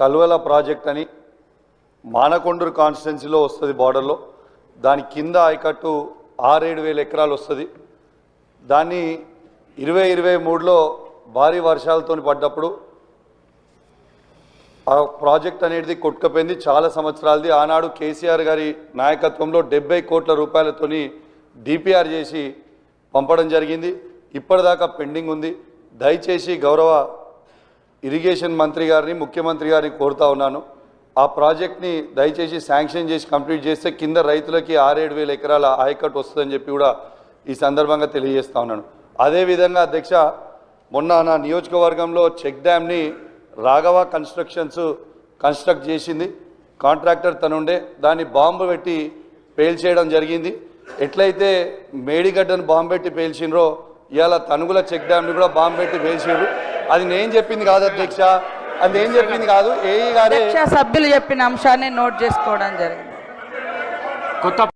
Kalvala project అని మానకొండూరు కాన్స్టిట్యున్సీలో వస్తుంది బార్డర్లో. దాని కింద ఆయకట్టు ఆరేడు వేల ఎకరాలు వస్తుంది. దాన్ని ఇరవై ఇరవై మూడులో భారీ వర్షాలతో పడ్డప్పుడు ఆ ప్రాజెక్ట్ అనేది కొట్టుకపోయింది. చాలా సంవత్సరాలది. ఆనాడు కేసీఆర్ గారి నాయకత్వంలో డెబ్బై కోట్ల రూపాయలతోని డిపిఆర్ చేసి పంపడం జరిగింది. ఇప్పటిదాకా పెండింగ్ ఉంది. దయచేసి గౌరవ ఇరిగేషన్ మంత్రి గారిని ముఖ్యమంత్రి గారిని కోరుతా ఉన్నాను. ఆ ప్రాజెక్ట్ని దయచేసి శాంక్షన్ చేసి కంప్లీట్ చేస్తే కింద రైతులకి ఆరేడు వేల ఎకరాల ఆయకట్ వస్తుందని చెప్పి కూడా ఈ సందర్భంగా తెలియజేస్తా ఉన్నాను. అదేవిధంగా అధ్యక్ష మొన్న నా నియోజకవర్గంలో చెక్ డ్యామ్ని రాఘవ కన్స్ట్రక్షన్స్ కన్స్ట్రక్ట్ చేసింది. కాంట్రాక్టర్ తనుండే దాన్ని బాంబు పెట్టి పేల్చేయడం జరిగింది. ఎట్లయితే మేడిగడ్డను బాంబు పెట్టి పేల్చిండ్రో ఇవాళ తనుగుల చెక్ డ్యామ్ని కూడా బాంబు పెట్టి పేల్చిండ్రు. అది నేను చెప్పింది కాదు అధ్యక్ష. అది నేను చెప్పింది కాదు? ఏఈ గారే అధ్యక్ష సభ్యులు చెప్పిన అంశాన్ని నోట్ చేసుకోవడం జరిగింది. కొత్త